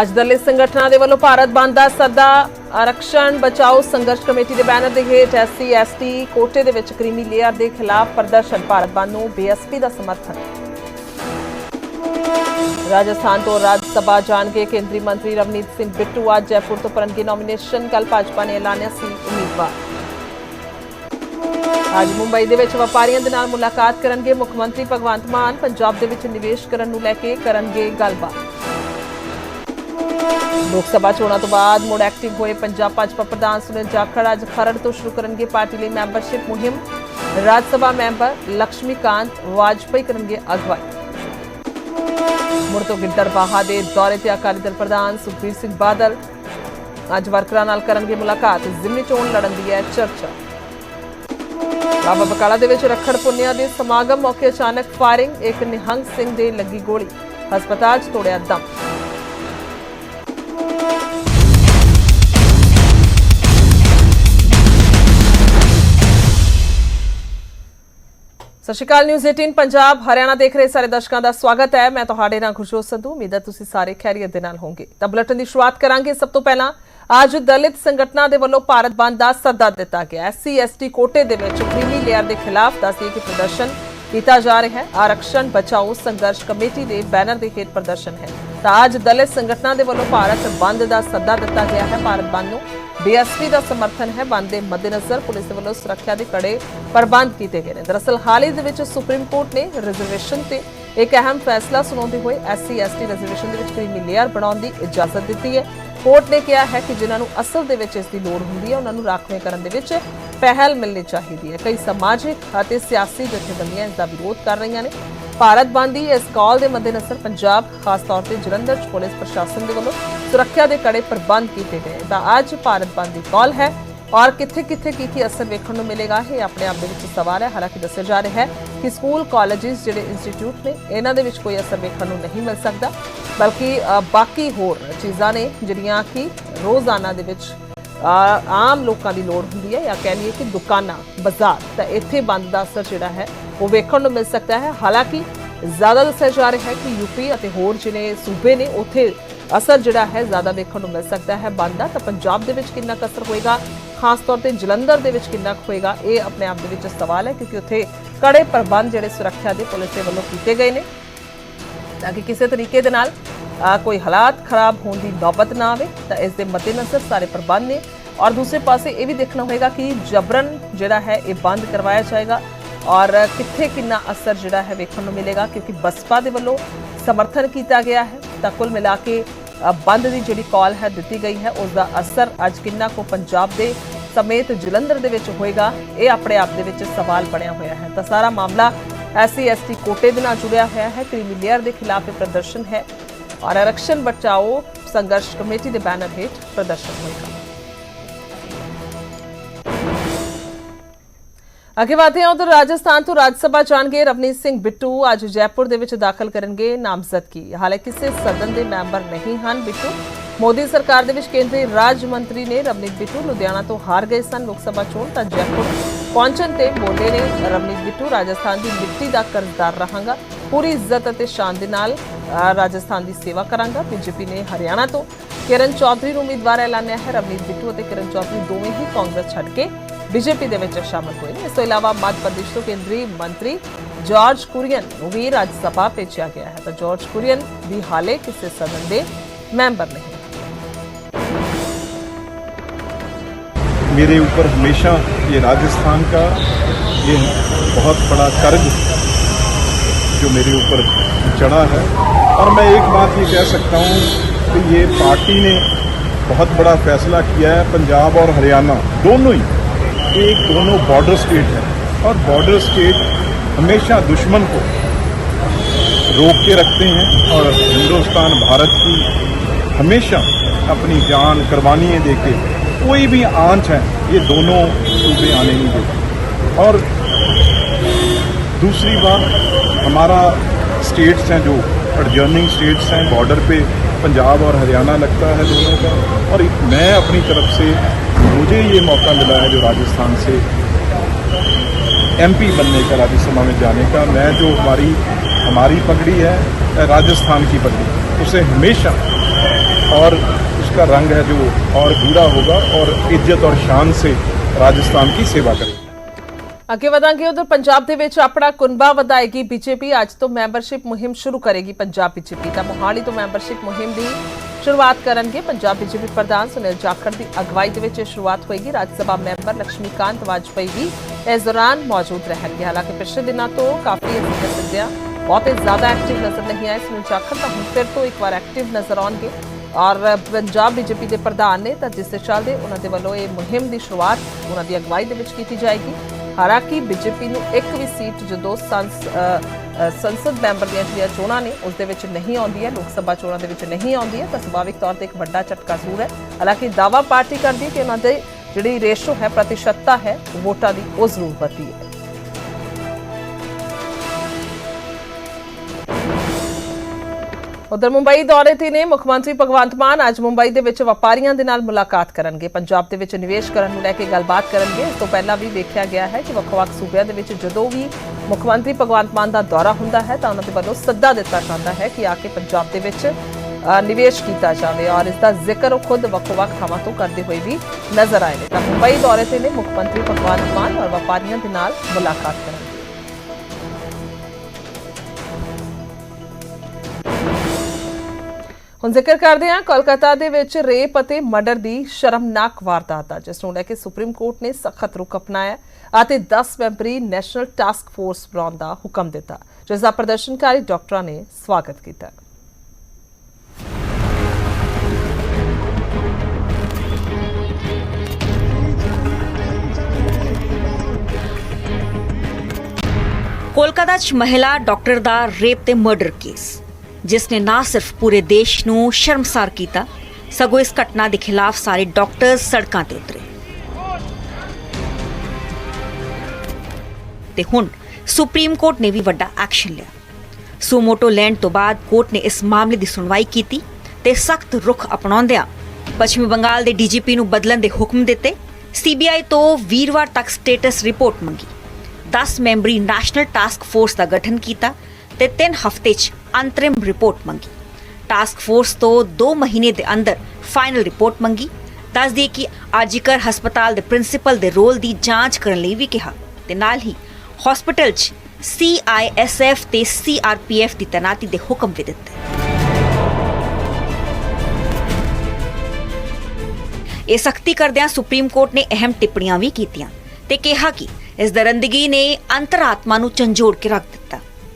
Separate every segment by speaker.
Speaker 1: ਅੱਜ ਦਲਿਤ ਸੰਗਠਨਾਂ ਦੇ ਵੱਲੋਂ ਭਾਰਤ ਬੰਦ ਦਾ ਸੱਦਾ। ਆਰਕਸ਼ਣ ਬਚਾਓ ਸੰਘਰਸ਼ ਕਮੇਟੀ ਦੇ ਬੈਨਰ ਦੇ ਹੇਠ ਐਸਸੀ, ਐਸਟੀ ਕੋਟੇ ਦੇ ਵਿੱਚ ਕ੍ਰੀਮੀ ਲੇਅਰ ਦੇ ਖਿਲਾਫ ਪ੍ਰਦਰਸ਼ਨ। ਭਾਰਤ ਬੰਦ ਨੂੰ ਬੀਐਸਪੀ ਦਾ ਸਮਰਥਨ। ਰਾਜਸਥਾਨ ਤੋਂ ਰਾਜ ਸਭਾ ਜਾਣਗੇ ਕੇਂਦਰੀ ਮੰਤਰੀ ਰਵਨੀਤ ਸਿੰਘ ਬਿੱਟੂ ਅੱਜ ਜੈਪੁਰ ਤੋਂ ਕਰਨਗੇ ਨੋਮੀਨੇਸ਼ਨ ਕੱਲ ਭਾਜਪਾ ਨੇ ਐਲਾਨਿਆ ਸੀ ਉਮੀਦਵਾਰ। ਅੱਜ ਮੁੰਬਈ ਦੇ ਵਿੱਚ ਵਪਾਰੀਆਂ ਦੇ ਨਾਲ ਮੁਲਾਕਾਤ ਕਰਨਗੇ ਮੁੱਖ ਮੰਤਰੀ ਭਗਵੰਤ ਮਾਨ। ਪੰਜਾਬ ਦੇ ਵਿੱਚ ਨਿਵੇਸ਼ ਕਰਨ ਨੂੰ ਲੈ ਕੇ ਕਰਨਗੇ ਗੱਲਬਾਤ। ਲੋਕ ਸਭਾ ਚੋਣਾਂ ਤੋਂ ਬਾਅਦ ਮੁੜ ਐਕਟਿਵ ਹੋਏ ਪੰਜਾਬ ਭਾਜਪਾ ਪ੍ਰਧਾਨ ਸੁਨੀਲ ਜਾਖੜ ਅੱਜ ਖਰੜ ਤੋਂ ਸ਼ੁਰੂ ਕਰਨਗੇ ਪਾਰਟੀ ਲਈ ਮੈਂਬਰਸ਼ਿਪ ਮੁਹਿੰਮ। ਰਾਜ ਸਭਾ ਮੈਂਬਰ ਲక్ష్ਮੀਕਾਂਤ ਵਾਜਪਾਈ ਕਰਨਗੇ ਅਗਵਾਈ। ਮੁੜ ਤੋਂ ਗਿੱਦੜਬਾਹਾ ਦੇ ਦੌਰੇ ਤੇ ਅਕਾਲੀ ਦਲ ਪ੍ਰਧਾਨ ਸੁਖਬੀਰ ਸਿੰਘ ਬਾਦਲ ਅੱਜ ਵਰਕਰਾਂ ਨਾਲ ਕਰਨਗੇ ਮੁਲਾਕਾਤ। ਜ਼ਿਮਨੀ ਚੋਣ ਲੜਨ ਦੀ ਹੈ ਚਰਚਾ। ਬਾਬਾ ਬਕਾਲਾ ਦੇ ਵਿੱਚ ਰੱਖੜ ਪੁੰਨਿਆ ਦੇ ਸਮਾਗਮ ਮੌਕੇ ਅਚਾਨਕ ਫਾਇਰਿੰਗ। ਇੱਕ ਨਿਹੰਗ ਸਿੰਘ ਦੇ ਲੱਗੀ ਗੋਲੀ। ਹਸਪਤਾਲ 'ਚ ਤੋੜਿਆ ਦਮ। ਸਤਿ ਸ਼੍ਰੀ ਅਕਾਲ ਨਿਊਜ਼ 18 ਪੰਜਾਬ, ਹਰਿਆਣਾ ਦੇਖ ਰਹੇ ਸਾਰੇ ਦਰਸ਼ਕਾਂ ਦਾ ਸਵਾਗਤ ਹੈ। ਮੈਂ ਤੁਹਾਡੇ ਨਾਲ ਖੁਸ਼ੋਸ ਸੰਧੂ, ਉਮੀਦ ਹੈ ਤੁਸੀਂ ਸਾਰੇ ਖੈਰੀਅਤ ਦੇ ਨਾਲ ਹੋਵੋਗੇ। ਤਾਂ ਬੁਲੇਟਿਨ ਦੀ ਸ਼ੁਰੂਆਤ ਕਰਾਂਗੇ। ਸਭ ਤੋਂ ਪਹਿਲਾਂ, ਅੱਜ ਦਲਿਤ ਸੰਗਠਨਾਂ ਦੇ ਵੱਲੋਂ ਭਾਰਤ ਬੰਦ ਦਾ ਸੱਦਾ ਦਿੱਤਾ ਗਿਆ ਐਸਸੀ ਐਸਟੀ ਕੋਟੇ ਦੇ ਵਿੱਚ ਕ੍ਰੀਮੀ ਲੇਅਰ ਦੇ ਖਿਲਾਫ ਦੱਸਿए ਕਿ ਪ੍ਰਦਰਸ਼ਨ ਕੀਤਾ ਜਾ ਰਿਹਾ ਹੈ। ਆਰਕਸ਼ਣ ਬਚਾਓ ਸੰਘਰਸ਼ ਕਮੇਟੀ ਦੇ ਬੈਨਰ ਦੇ ਹੇਠ ਪ੍ਰਦਰਸ਼ਨ ਹੈ। ਤਾਂ ਅੱਜ ਦਲਿਤ ਸੰਗਠਨਾਂ ਦੇ ਵੱਲੋਂ ਭਾਰਤ ਬੰਦ ਦਾ ਸੱਦਾ ਦਿੱਤਾ ਗਿਆ ਹੈ। ਭਾਰਤ ਬੰਦ ਨੂੰ ਬੀਐਸਪੀ ਦਾ ਸਮਰਥਨ ਹੈ, ਬੰਦ ਦੇ ਮੱਦੇਨਜ਼ਰ ਪੁਲਿਸ ਦੇ ਵੱਲੋਂ ਸੁਰੱਖਿਆ ਦੇ ਕੜੇ ਪ੍ਰਬੰਧ ਕੀਤੇ ਗਏ ਨੇ। ਦਰਅਸਲ, ਹਾਲ ਹੀ ਦੇ ਵਿੱਚ ਸੁਪਰੀਮ ਕੋਰਟ ਨੇ ਰਿਜ਼ਰਵੇਸ਼ਨ ਤੇ ਇੱਕ ਅਹਿਮ ਫੈਸਲਾ ਸੁਣਾਉਂਦੇ ਹੋਏ ਐਸਸੀ, ਐਸਟੀ ਰਿਜ਼ਰਵੇਸ਼ਨ ਦੇ ਵਿੱਚ ਕ੍ਰੀਮੀ ਲੇਅਰ ਬਣਾਉਣ ਦੀ ਇਜਾਜ਼ਤ ਦਿੱਤੀ ਹੈ। ਕੋਰਟ ਨੇ ਕਿਹਾ ਹੈ ਕਿ ਜਿਨ੍ਹਾਂ ਨੂੰ ਅਸਲ ਦੇ ਵਿੱਚ ਇਸ ਦੀ ਲੋੜ ਹੁੰਦੀ ਹੈ, ਉਹਨਾਂ ਨੂੰ ਰਾਖਵੇਂ ਕਰਨ ਦੇ ਵਿੱਚ ਪਹਿਲ ਮਿਲਣੀ ਚਾਹੀਦੀ ਹੈ। ਕਈ ਸਮਾਜਿਕ ਅਤੇ ਸਿਆਸੀ ਜਥੇਬੰਦੀਆਂ ਇਸ ਦਾ ਵਿਰੋਧ ਕਰ ਰਹੀਆਂ ਨੇ। ਭਾਰਤ ਬੰਦ ਦੀ ਇਸ ਕਾਲ ਦੇ ਮੱਦੇਨਜ਼ਰ ਪੰਜਾਬ, ਖਾਸ ਤੌਰ ਤੇ ਜਲੰਧਰ 'ਚ ਪੁਲਿਸ ਪ੍ਰਸ਼ਾਸਨ ਦੇ ਵੱਲੋਂ ਸੁਰੱਖਿਆ ਦੇ ਕੜੇ ਪ੍ਰਬੰਧ ਕੀਤੇ ਗਏ। ਤਾਂ ਅੱਜ ਭਾਰਤ ਬੰਦ ਦੀ ਕਾਲ ਹੈ ਔਰ ਕਿੱਥੇ ਕਿੱਥੇ ਕੀ ਕੀ ਅਸਰ ਵੇਖਣ ਨੂੰ ਮਿਲੇਗਾ ਇਹ ਆਪਣੇ ਆਪ ਦੇ ਵਿੱਚ ਸਵਾਲ ਹੈ। ਹਾਲਾਂਕਿ ਦੱਸਿਆ ਜਾ ਰਿਹਾ ਹੈ ਕਿ ਸਕੂਲ, ਕਾਲਜਿਸ ਜਿਹੜੇ ਇੰਸਟੀਚਿਊਟ ਨੇ, ਇਹਨਾਂ ਦੇ ਵਿੱਚ ਕੋਈ ਅਸਰ ਵੇਖਣ ਨੂੰ ਨਹੀਂ ਮਿਲ ਸਕਦਾ। ਬਲਕਿ ਬਾਕੀ ਹੋਰ ਚੀਜ਼ਾਂ ਨੇ ਜਿਹੜੀਆਂ ਕਿ ਰੋਜ਼ਾਨਾ ਦੇ ਵਿੱਚ ਆਮ ਲੋਕਾਂ ਦੀ ਲੋੜ ਹੁੰਦੀ ਹੈ ਜਾਂ ਕਹਿ ਲਈਏ ਕਿ ਦੁਕਾਨਾਂ, ਬਾਜ਼ਾਰ, ਤਾਂ ਇੱਥੇ ਬੰਦ ਦਾ ਅਸਰ ਜਿਹੜਾ ਹੈ ਉਹ ਵੇਖਣ ਨੂੰ ਮਿਲ ਸਕਦਾ ਹੈ। ਹਾਲਾਂਕਿ, ਜ਼ਿਆਦਾ ਦੱਸਿਆ ਜਾ ਰਿਹਾ ਹੈ ਕਿ ਯੂਪੀ ਅਤੇ ਹੋਰ ਜਿਹੜੇ ਸੂਬੇ ਨੇ, ਉੱਥੇ ਅਸਰ ਜਿਹੜਾ ਹੈ ਜ਼ਿਆਦਾ ਵੇਖਣ ਨੂੰ ਮਿਲ ਸਕਦਾ ਹੈ। ਬੰਦ ਦਾ ਤਾਂ ਪੰਜਾਬ ਦੇ ਵਿੱਚ ਕਿੰਨਾ ਕੁ ਅਸਰ ਹੋਏਗਾ? ਖਾਸ ਤੌਰ ਤੇ ਜਲੰਧਰ ਦੇ ਵਿੱਚ ਕਿੰਨਾ ਕੁ ਹੋਏਗਾ? ਇਹ ਆਪਣੇ ਆਪ ਦੇ ਵਿੱਚ ਸਵਾਲ ਹੈ ਕਿਉਂਕਿ ਉੱਥੇ ਕੜੇ ਪ੍ਰਬੰਧ ਜਿਹੜੇ ਸੁਰੱਖਿਆ ਦੇ ਪੁਲਿਸ ਦੇ ਵੱਲੋਂ ਕੀਤੇ ਗਏ ਨੇ। ਤਾਂ ਕਿ ਕਿਸੇ ਤਰੀਕੇ ਦੇ ਨਾਲ ਕੋਈ ਹਾਲਾਤ ਖਰਾਬ ਹੋਣ ਦੀ ਨੌਬਤ ਨਾ ਆਵੇ, ਤਾਂ ਇਸ ਦੇ ਮੱਦੇਨਜ਼ਰ ਸਾਰੇ ਪ੍ਰਬੰਧ ਨੇ। ਔਰ ਦੂਸਰੇ ਪਾਸੇ ਇਹ ਵੀ ਦੇਖਣਾ ਹੋਏਗਾ ਕਿ ਜਬਰਨ ਜਿਹੜਾ ਹੈ, ਇਹ ਬੰਦ ਕਰਵਾਇਆ ਜਾਏਗਾ। ਔਰ ਕਿੱਥੇ ਕਿੰਨਾ ਅਸਰ ਜਿਹੜਾ ਹੈ ਵੇਖਣ ਨੂੰ ਮਿਲੇਗਾ, ਕਿਉਂਕਿ ਬਸਪਾ ਦੇ ਵੱਲੋਂ ਸਮਰਥਨ ਕੀਤਾ ਗਿਆ ਹੈ। ਤਾਂ ਕੁੱਲ ਮਿਲਾ ਕੇ ਬੰਦ ਦੀ ਜਿਹੜੀ ਕਾਲ ਹੈ, ਦਿੱਤੀ ਗਈ ਹੈ, ਉਸ ਦਾ ਅਸਰ ਅੱਜ ਕਿੰਨਾ ਕੋ ਪੰਜਾਬ ਦੇ ਸਮੇਤ ਜਲੰਧਰ ਦੇ ਵਿੱਚ ਹੋਏਗਾ, ਇਹ ਆਪਣੇ ਆਪ ਦੇ ਵਿੱਚ ਸਵਾਲ ਬਣਿਆ ਹੋਇਆ ਹੈ। ਤਾਂ ਸਾਰਾ ਮਾਮਲਾ ਐਸਸੀ ਐਸਟੀ ਕੋਟੇ ਦੇ ਨਾਲ ਜੁੜਿਆ ਹੋਇਆ ਹੈ। ਕ੍ਰੀਮੀ ਲੇਅਰ ਦੇ ਖਿਲਾਫ ਇਹ ਪ੍ਰਦਰਸ਼ਨ ਹੈ। ਔਰ ਆਰਕਸ਼ਣ ਬਚਾਓ ਸੰਘਰਸ਼ ਕਮੇਟੀ ਦੇ ਬੈਨਰ ਹੇਠ ਪ੍ਰਦਰਸ਼ਨ ਹੋਏਗਾ। ਅੱਗੇ ਵਧਦੇ ਹਾਂ ਉਧਰ ਰਾਜਸਥਾਨ ਤੋਂ ਰਾਜ ਸਭਾ ਜਾਣਗੇ ਰਵਨੀਤ ਸਿੰਘ ਬਿੱਟੂ। ਅੱਜ ਜੈਪੁਰ ਦੇ ਵਿੱਚ ਦਾਖਲ ਕਰਨਗੇ ਨਾਮਜ਼ਦਗੀ ਹਾਲਾਂਕਿ ਕਿਸੇ ਸਦਨ ਦੇ ਮੈਂਬਰ ਨਹੀਂ ਹਨ ਬਿੱਟੂ। ਮੋਦੀ ਸਰਕਾਰ ਦੇ ਵਿੱਚ ਕੇਂਦਰੀ ਰਾਜ ਮੰਤਰੀ ਨੇ ਰਵਨੀਤ ਬਿੱਟੂ ਲੁਧਿਆਣਾ ਤੋਂ ਹਾਰ ਗਏ ਸਨ। ਲੋਕ ਸਭਾ ਚੋਣ ਤਾਂ ਜੈਪੁਰ ਪਹੁੰਚਣ ਤੇ ਬੋਲੇ ਨੇ ਰਵਨੀਤ ਬਿੱਟੂ ਰਾਜਸਥਾਨ ਦੀ ਮਿੱਟੀ ਦਾ ਕਰਜ਼ਦਾਰ ਰਹਾਂਗਾ। ਪੂਰੀ ਇੱਜ਼ਤ ਅਤੇ ਸ਼ਾਨ ਦੇ ਨਾਲ ਰਾਜਸਥਾਨ ਦੀ ਸੇਵਾ ਕਰਾਂਗਾ। ਬੀਜੇਪੀ ਨੇ ਹਰਿਆਣਾ ਤੋਂ ਕਿਰਨ ਚੌਧਰੀ ਨੂੰ ਉਮੀਦਵਾਰ ਐਲਾਨਿਆ ਹੈ। ਰਵਨੀਤ ਬਿੱਟੂ ਅਤੇ ਕਿਰਨ ਚੌਧਰੀ ਦੋਵੇਂ ਹੀ ਕਾਂਗਰਸ ਛੱਡ ਕੇ ਬੀਜੇਪੀ ਦੇ ਵਿੱਚ ਸ਼ਾਮਲ ਹੋਏ ਨੇ ਇਸ ਤੋਂ ਇਲਾਵਾ ਮੱਧ ਪ੍ਰਦੇਸ਼ ਤੋਂ ਕੇਂਦਰੀ ਮੰਤਰੀ ਜਾਰਜ ਕੁਰੀਅਨ ਨੂੰ ਵੀ ਰਾਜ ਸਭਾ ਭੇਜਿਆ ਗਿਆ ਹੈ ਤਾਂ ਜਾਰਜ ਕੁਰੀਅਨ ਵੀ ਹਾਲੇ ਕਿਸੇ ਸਦਨ ਦੇ ਮੈਂਬਰ ਨਹੀਂ
Speaker 2: मेरे ऊपर हमेशा ये राजस्थान का ये बहुत बड़ा कर्ज जो मेरे ऊपर चढ़ा है और मैं एक बात ये कह सकता हूँ कि ये पार्टी ने बहुत बड़ा फैसला किया है पंजाब और हरियाणा दोनों ही एक दोनों बॉर्डर स्टेट हैं और बॉर्डर स्टेट हमेशा दुश्मन को रोक के रखते हैं और हिंदुस्तान भारत की हमेशा अपनी जान कुर्बानियाँ दे के कोई भी आँच है, ये दोनों सूबे आने नहीं देते। और दूसरी बात, हमारा स्टेट्स हैं जो एडजर्निंग स्टेट्स हैं बॉर्डर पे पंजाब और हरियाणा लगता है दोनों का। और मैं अपनी तरफ़ से मुझे ये मौका मिला है जो राजस्थान से एमपी बनने का राज्यसभा में जाने का मैं जो हमारी हमारी पगड़ी है राजस्थान की पगड़ी उसे हमेशा और उसका रंग है जो और गूढ़ा होगा और इज्जत और शान से राजस्थान की सेवा करेगा
Speaker 1: ਅੱਗੇ ਵਧਾਂਗੇ ਉਧਰ ਪੰਜਾਬ ਦੇ ਵਿੱਚ ਆਪਣਾ ਕੁਨਬਾ ਵਧਾਏਗੀ ਬੀਜੇਪੀ ਅੱਜ ਤੋਂ ਮੈਂਬਰਸ਼ਿਪ ਮੁਹਿੰਮ ਸ਼ੁਰੂ ਕਰੇਗੀ ਪੰਜਾਬ ਬੀਜੇਪੀ ਤਾਂ ਮੋਹਾਲੀ ਤੋਂ ਮੈਂਬਰਸ਼ਿਪ ਮੁਹਿੰਮ ਦੀ ਸ਼ੁਰੂਆਤ ਕਰਨਗੇ ਪੰਜਾਬ ਬੀਜੇਪੀ ਪ੍ਰਧਾਨ ਸੁਨੀਲ ਜਾਖੜ ਦੀ ਅਗਵਾਈ ਦੇ ਵਿੱਚ ਸ਼ੁਰੂਆਤ ਹੋਏਗੀ। ਰਾਜ ਸਭਾ ਮੈਂਬਰ ਲక్ష్ਮੀਕਾਂਤ ਵਾਜਪਾਈ ਵੀ ਇਸ ਦੌਰਾਨ ਮੌਜੂਦ ਰਹਿਣਗੇ। ਹਾਲਾਂਕਿ ਪਿਛਲੇ ਦਿਨਾਂ ਤੋਂ ਕਾਫੀ ਅਸੀਂ ਕਹਿ ਜ਼ਿਆਦਾ ਐਕਟਿਵ ਨਜ਼ਰ ਨਹੀਂ ਆਏ ਸੁਨੀਲ ਜਾਖੜ, ਤਾਂ ਹੁਣ ਫਿਰ ਤੋਂ ਇੱਕ ਵਾਰ ਐਕਟਿਵ ਨਜ਼ਰ ਆਉਣਗੇ। ਔਰ ਪੰਜਾਬ ਬੀਜੇਪੀ ਦੇ ਪ੍ਰਧਾਨ ਨੇ ਤਾਂ ਜਿਸ ਦੇ ਚੱਲਦੇ ਉਹਨਾਂ ਦੇ ਵੱਲੋਂ ਇਹ ਮੁਹਿੰਮ ਦੀ ਸ਼ੁਰੂਆਤ ਉਹਨਾਂ ਦੀ ਅਗਵਾਈ ਦੇ ਵਿੱਚ ਕੀਤੀ ਜਾਏਗੀ। ਹਾਲਾਂਕਿ ਬੀਜੇਪੀ ਨੂੰ ਇੱਕ ਵੀ ਸੀਟ ਜਦੋਂ ਸੰਸ- ਸੰਸਦ ਮੈਂਬਰ ਦੀਆਂ ਜਿਹੜੀਆਂ ਚੋਣਾਂ ਨੇ, ਉਸ ਦੇ ਵਿੱਚ ਨਹੀਂ ਆਉਂਦੀ ਹੈ, ਲੋਕ ਸਭਾ ਚੋਣਾਂ ਦੇ ਵਿੱਚ ਨਹੀਂ ਆਉਂਦੀ ਹੈ, ਤਾਂ ਸੁਭਾਵਿਕ ਤੌਰ ਤੇ ਇੱਕ ਵੱਡਾ ਝਟਕਾ ਜ਼ਰੂਰ ਹੈ। ਹਾਲਾਂਕਿ ਦਾਵਾ ਪਾਰਟੀ ਕਰਦੀ ਹੈ ਕਿ ਉਹਨਾਂ ਦੇ ਜਿਹੜੀ ਰੇਸ਼ੋ ਹੈ, ਪ੍ਰਤੀਸ਼ਤਤਾ ਹੈ, ਵੋਟਾਂ ਦੀ, ਉਹ ਜ਼ਰੂਰ ਵਧੀ ਹੈ। ਉਧਰ ਮੁੰਬਈ ਦੌਰੇ ਤੇ ਨੇ ਮੁੱਖ ਮੰਤਰੀ ਭਗਵੰਤ ਮਾਨ ਅੱਜ ਮੁੰਬਈ ਦੇ ਵਿੱਚ ਵਪਾਰੀਆਂ ਦੇ ਨਾਲ ਮੁਲਾਕਾਤ ਕਰਨਗੇ। ਪੰਜਾਬ ਦੇ ਵਿੱਚ ਨਿਵੇਸ਼ ਕਰਨ ਨੂੰ ਲੈ ਕੇ ਗੱਲਬਾਤ ਕਰਨਗੇ। ਇਸ ਤੋਂ ਪਹਿਲਾਂ ਵੀ ਵੇਖਿਆ ਗਿਆ ਹੈ ਕਿ ਵੱਖ-ਵੱਖ ਸੂਬਿਆਂ ਦੇ ਵਿੱਚ ਜਦੋਂ ਵੀ ਮੁੱਖ ਮੰਤਰੀ ਭਗਵੰਤ ਮਾਨ ਦਾ ਦੌਰਾ ਹੁੰਦਾ ਹੈ ਤਾਂ ਉਹਨਾਂ ਦੇ ਵੱਲੋਂ ਸੱਦਾ ਦਿੱਤਾ ਜਾਂਦਾ ਹੈ ਕਿ ਆ ਕੇ ਪੰਜਾਬ ਦੇ ਵਿੱਚ ਨਿਵੇਸ਼ ਕੀਤਾ ਜਾਵੇ ਔਰ ਇਸ ਦਾ ਜ਼ਿਕਰ ਉਹ ਖੁਦ ਵੱਖ-ਵੱਖ ਥਾਵਾਂ ਤੋਂ ਕਰਦੇ ਹੋਏ ਵੀ ਨਜ਼ਰ ਆਏ ਨੇ। ਤਾਂ ਮੁੰਬਈ ਦੌਰੇ ਤੇ ਨੇ ਮੁੱਖ ਮੰਤਰੀ ਭਗਵੰਤ ਮਾਨ ਔਰ ਵਪਾਰੀਆਂ ਦੇ ਨਾਲ ਮੁਲਾਕਾਤ ਹੁਣ ਜ਼ਿਕਰ ਕਰਦੇ ਹਾਂ ਕੋਲਕਾਤਾ ਦੇ ਵਿੱਚ ਰੇਪ ਅਤੇ ਮਰਡਰ ਦੀ ਸ਼ਰਮਨਾਕ ਵਾਰਦਾਤ ਆ ਜਿਸ ਨੂੰ ਲੈ ਕੇ ਸੁਪਰੀਮ ਕੋਰਟ ਨੇ ਸਖਤ ਰੁਖ ਅਪਣਾਇਆ ਅਤੇ 10 ਮੈਂਬਰੀ ਨੈਸ਼ਨਲ ਟਾਸਕ ਫੋਰਸ ਬਣਾਉਣ ਦਾ ਹੁਕਮ ਦਿੱਤਾ, ਜਿਸ ਦਾ ਪ੍ਰਦਰਸ਼ਨਕਾਰੀ ਡਾਕਟਰਾਂ ਨੇ ਸਵਾਗਤ ਕੀਤਾ।
Speaker 3: ਕੋਲਕਾਤਾ 'ਚ ਮਹਿਲਾ ਡਾਕਟਰ ਦਾ ਰੇਪ ਤੇ ਮਰਡਰ ਕੇਸ। ਜਿਸ ਨੇ ਨਾ ਸਿਰਫ ਪੂਰੇ ਦੇਸ਼ ਨੂੰ ਸ਼ਰਮਸਾਰ ਕੀਤਾ, ਸਗੋਂ ਇਸ ਘਟਨਾ ਦੇ ਖਿਲਾਫ ਸਾਰੇ ਡਾਕਟਰ ਸੜਕਾਂ ਤੇ ਉਤਰੇ। ਤੇ ਹੁਣ ਸੁਪਰੀਮ ਕੋਰਟ ਨੇ ਵੀ ਵੱਡਾ ਐਕਸ਼ਨ ਲਿਆ। ਸੂਮੋਟੋ ਲੈਂਡ ਤੋਂ ਬਾਅਦ ਕੋਰਟ ਨੇ ਇਸ ਮਾਮਲੇ ਦੀ ਸੁਣਵਾਈ ਕੀਤੀ ਤੇ ਸਖਤ ਰੁਖ ਅਪਣਾਉਂਦਿਆਂ ਪੱਛਮੀ ਬੰਗਾਲ ਦੇ ਡੀਜੀਪੀ ਨੂੰ ਬਦਲਣ ਦੇ ਹੁਕਮ ਦਿੱਤੇ। ਸੀਬੀਆਈ ਤੋਂ ਵੀਰਵਾਰ ਤੱਕ ਸਟੇਟਸ ਰਿਪੋਰਟ ਮੰਗੀ। 10 ਮੈਂਬਰੀ ਨੈਸ਼ਨਲ ਟਾਸਕ ਫੋਰਸ ਦਾ ਗਠਨ ਕੀਤਾ ਤੇ 3 ਹਫ਼ਤੇ 'ਚ ਅੰਤਰਿਮ ਰਿਪੋਰਟ ਮੰਗੀ। ਟਾਸਕ ਫੋਰਸ ਤੋਂ 2 ਮਹੀਨੇ ਦੇ ਅੰਦਰ ਫਾਈਨਲ ਰਿਪੋਰਟ ਮੰਗੀ। ਦੱਸ ਦਈਏ ਕਿ ਆਜੀਕਰ ਹਸਪਤਾਲ ਦੇ ਪ੍ਰਿੰਸੀਪਲ ਦੇ ਰੋਲ ਦੀ ਜਾਂਚ ਕਰਨ ਲਈ ਵੀ ਕਿਹਾ ਤੇ ਨਾਲ ਹੀ ਹਸਪਤਾਲ 'ਚ ਸੀਆਈਐਸਐਫ ਤੇ ਸੀਆਰਪੀਐਫ ਦੀ ਤੈਨਾਤੀ ਦੇ ਹੁਕਮ ਵੀ ਦਿੱਤੇ। ਇਹ ਸਖਤੀ ਕਰਦਿਆਂ ਸੁਪਰੀਮ ਕੋਰਟ ਨੇ ਅਹਿਮ ਟਿੱਪਣੀਆਂ ਵੀ ਕੀਤੀਆਂ ਤੇ ਕਿਹਾ ਕਿ ਇਸ ਦਰੰਦਗੀ ਨੇ ਅੰਤਰਾਤਮਾ ਨੂੰ ਝੰਜੋੜ ਕੇ ਰੱਖ ਦਿੱਤਾ।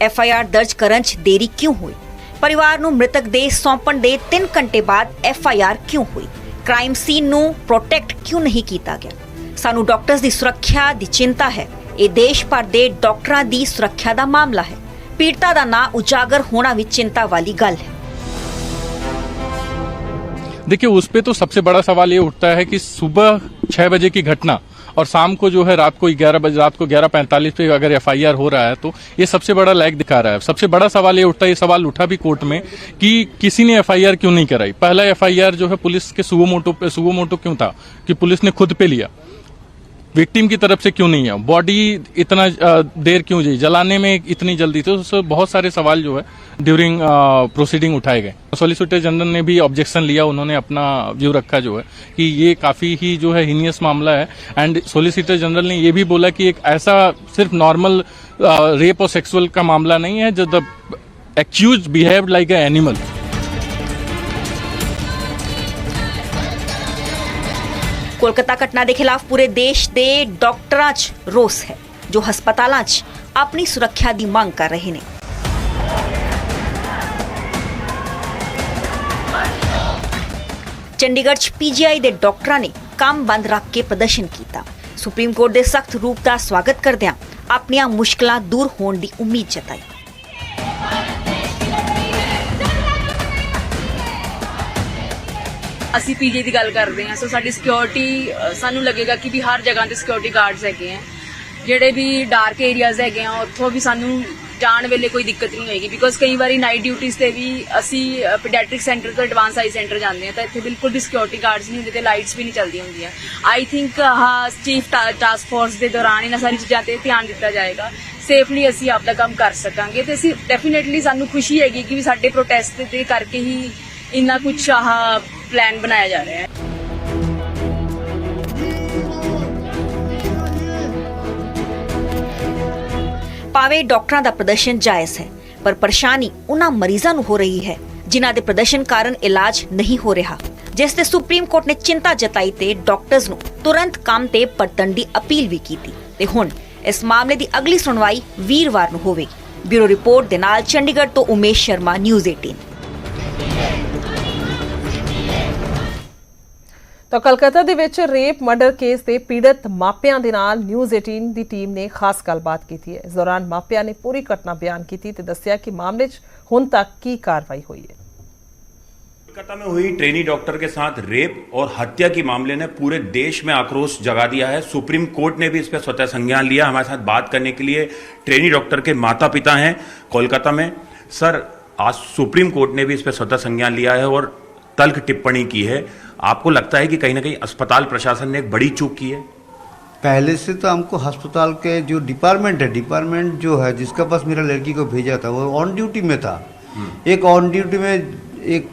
Speaker 3: ਐਫ ਆਈ ਆਰ ਦਰਜ ਕਰਨ 'ਚ ਦੇਰੀ ਕਿਉਂ ਹੋਈ ਪਰਿਵਾਰ ਨੂੰ ਮ੍ਰਿਤਕ ਦੇ ਸੌਂਪਣ ਦੇ 3 ਘੰਟੇ ਬਾਅਦ ਐਫ ਆਈ ਆਰ ਕਿਉਂ ਹੋਈ ਕ੍ਰਾਈਮ ਸੀਨ ਨੂੰ ਪ੍ਰੋਟੈਕਟ ਕਿਉਂ ਨਹੀਂ ਕੀਤਾ ਗਿਆ ਸਾਨੂੰ ਡਾਕਟਰਸ ਦੀ ਸੁਰੱਖਿਆ ਦੀ ਚਿੰਤਾ ਹੈ ਇਹ ਦੇਸ਼ ਭਰ ਦੇ ਡਾਕਟਰਾਂ ਦੀ ਸੁਰੱਖਿਆ ਦਾ ਮਾਮਲਾ ਹੈ ਪੀੜਤਾ ਦਾ ਨਾਂ ਉਜਾਗਰ ਹੋਣਾ ਵੀ ਚਿੰਤਾ ਵਾਲੀ ਗੱਲ ਹੈ
Speaker 4: देखिए उस पे तो सबसे बड़ा सवाल ये उठता है कि सुबह छह बजे की घटना और शाम को जो है रात को ग्यारह बजे, रात को ग्यारह पैंतालीस पे अगर एफआईआर हो रहा है तो ये सबसे बड़ा लैग दिखा रहा है। सबसे बड़ा सवाल ये उठता है, ये सवाल उठा भी कोर्ट में कि किसी ने एफआईआर क्यों नहीं कराई? पहला एफआईआर जो है पुलिस के सुबह मोटो पे सुबह मोटो क्यों था? कि पुलिस ने खुद पे लिया। विक्टिम की तरफ़ से क्यों नहीं है? बॉडी इतना देर क्यों जी? जलाने में इतनी जल्दी तो उससे बहुत सारे सवाल जो है ड्यूरिंग प्रोसीडिंग उठाए गए। सॉलिसिटर जनरल ने भी ऑब्जेक्शन लिया, उन्होंने अपना व्यू रखा जो है कि ये काफ़ी ही जो है हीनियस मामला है। एंड सॉलिसिटर जनरल ने ये भी बोला कि एक ऐसा सिर्फ़ नॉर्मल रेप और सेक्सुअल का मामला नहीं है, जो the accused behave like a animal
Speaker 3: Kolkata ਘਟਨਾ ਦੇ ਖਿਲਾਫ ਪੂਰੇ ਦੇਸ਼ ਦੇ ਡਾਕਟਰਾਂ 'ਚ ਰੋਸ ਹੈ ਜੋ ਹਸਪਤਾਲਾਂ 'ਚ ਆਪਣੀ ਸੁਰੱਖਿਆ ਦੀ ਮੰਗ ਕਰ ਰਹੇ ਨੇ ਚੰਡੀਗੜ੍ਹ 'ਚ ਪੀਜੀਆਈ ਦੇ ਡਾਕਟਰਾਂ ਨੇ ਕੰਮ ਬੰਦ ਰੱਖ ਕੇ ਪ੍ਰਦਰਸ਼ਨ ਕੀਤਾ ਸੁਪਰੀਮ ਕੋਰਟ ਦੇ ਸਖਤ ਰੂਪ ਦਾ ਸਵਾਗਤ ਕਰਦਿਆਂ ਆਪਣੀਆਂ ਮੁਸ਼ਕਲਾਂ ਦੂਰ ਹੋਣ ਦੀ ਉਮੀਦ ਜਤਾਈ
Speaker 5: ਅਸੀਂ ਪੀਜੀ ਦੀ ਗੱਲ ਕਰਦੇ ਹਾਂ, ਸੋ ਸਾਡੀ ਸਿਕਿਉਰਿਟੀ ਸਾਨੂੰ ਲੱਗੇਗਾ ਕਿ ਵੀ ਹਰ ਜਗ੍ਹਾ ਤੇ ਸਿਕਿਉਰਿਟੀ ਗਾਰਡਸ ਹੈਗੇ ਆ ਜਿਹੜੇ ਵੀ ਡਾਰਕ ਏਰੀਆਜ਼ ਹੈਗੇ ਆ, ਉੱਥੋਂ ਵੀ ਸਾਨੂੰ ਜਾਣ ਵੇਲੇ ਕੋਈ ਦਿੱਕਤ ਨਹੀਂ ਹੋਏਗੀ ਬਿਕੋਜ਼ ਕਈ ਵਾਰੀ ਨਾਈਟ ਡਿਊਟੀਆਂ ਤੇ ਵੀ ਅਸੀਂ ਪੀਡੀਆਟ੍ਰਿਕ ਸੈਂਟਰ ਤੋਂ ਐਡਵਾਂਸ ਆਈ ਸੈਂਟਰ ਜਾਂਦੇ ਆ ਤਾਂ ਇੱਥੇ ਬਿਲਕੁਲ ਵੀ ਸਿਕਿਉਰਿਟੀ ਗਾਰਡਸ ਨਹੀਂ ਹੁੰਦੇ ਤੇ ਲਾਈਟਸ ਵੀ ਨਹੀਂ ਚੱਲਦੀ ਹੁੰਦੀਆਂ। ਆਈ ਥਿੰਕ ਆਹ ਚੀਫ ਟਾਸਕ ਫੋਰਸ ਦੇ ਦੌਰਾਨ ਇਹਨਾਂ ਸਾਰੀ ਚੀਜ਼ਾਂ ਤੇ ਧਿਆਨ ਦਿੱਤਾ ਜਾਏਗਾ। ਸੇਫਲੀ ਅਸੀਂ ਆਪਦਾ ਕੰਮ ਕਰ ਸਕਾਂਗੇ ਤੇ ਅਸੀਂ ਡੈਫੀਨਿਟਲੀ ਸਾਨੂੰ ਖੁਸ਼ੀ ਹੈਗੀ ਕਿ ਵੀ ਸਾਡੇ ਪ੍ਰੋਟੈਸਟ ਦੇ ਕਰਕੇ ਹੀ ਇੰਨਾ ਕੁਝ ਆਹ ਪਲਾਨ ਬਣਾਇਆ ਜਾ ਰਿਹਾ ਹੈ।
Speaker 3: ਭਾਵੇਂ ਡਾਕਟਰਾਂ ਦਾ ਪ੍ਰਦਰਸ਼ਨ ਜਾਇਜ਼ ਹੈ, ਪਰ ਪਰੇਸ਼ਾਨੀ ਉਹਨਾਂ ਮਰੀਜ਼ਾਂ ਨੂੰ ਹੋ ਰਹੀ ਹੈ, ਜਿਨ੍ਹਾਂ ਦੇ ਪ੍ਰਦਰਸ਼ਨ ਕਾਰਨ ਇਲਾਜ ਨਹੀਂ ਹੋ ਰਿਹਾ। ਜਿਸ ਤੇ ਸੁਪਰੀਮ ਕੋਰਟ ਨੇ ਚਿੰਤਾ ਜਤਾਈ ਤੇ ਡਾਕਟਰਸ ਨੂੰ ਤੁਰੰਤ ਕੰਮ ਤੇ ਪਰਤਣ ਦੀ ਅਪੀਲ ਵੀ ਕੀਤੀ। ਤੇ ਹੁਣ ਇਸ ਮਾਮਲੇ ਦੀ ਅਗਲੀ ਸੁਣਵਾਈ ਵੀਰਵਾਰ ਨੂੰ ਹੋਵੇਗੀ। ਬਿਊਰੋ ਰਿਪੋਰਟ ਦੇ ਨਾਲ ਚੰਡੀਗੜ੍ਹ ਤੋਂ ਉਮੇਸ਼ ਸ਼ਰਮਾ, ਨਿਊਜ਼ 18
Speaker 1: ਤਾਂ ਕਲਕੱਤਾ ਦੇ ਵਿੱਚ ਰੇਪ ਮਰਡਰ ਕੇਸ ਦੇ ਪੀੜਤ ਮਾਪਿਆਂ ਦੇ ਨਾਲ ਨਿਊਜ਼ 18 ਦੀ ਟੀਮ ਨੇ ਖਾਸ ਗੱਲਬਾਤ ਕੀਤੀ ਹੈ ਇਸ ਦੌਰਾਨ ਮਾਪਿਆਂ ਨੇ ਪੂਰੀ ਘਟਨਾ ਬਿਆਨ ਕੀਤੀ ਤੇ ਦੱਸਿਆ ਕਿ ਮਾਮਲੇ 'ਚ ਹੁਣ ਤੱਕ ਕੀ ਕਾਰਵਾਈ ਹੋਈ ਹੈ
Speaker 6: कोलकाता में हुई ट्रेनी डॉक्टर के साथ रेप और हत्या की मामले ने पूरे देश में आक्रोश जगा दिया है सुप्रीम कोर्ट ने भी इस पर स्वतः संज्ञान लिया हमारे साथ बात करने के लिए ट्रेनी डॉक्टर के माता पिता हैं कोलकाता में सर आज सुप्रीम कोर्ट ने भी इस पर स्वतः संज्ञान लिया है और तल्ख टिप्पणी की है। आपको लगता है कि कहीं ना कहीं अस्पताल प्रशासन ने एक बड़ी चूक की है?
Speaker 7: पहले से तो हमको अस्पताल के जो डिपार्टमेंट है डिपार्टमेंट जो है जिसका पास मेरा लड़की को भेजा था वो ऑन ड्यूटी में था। एक ऑन ड्यूटी में एक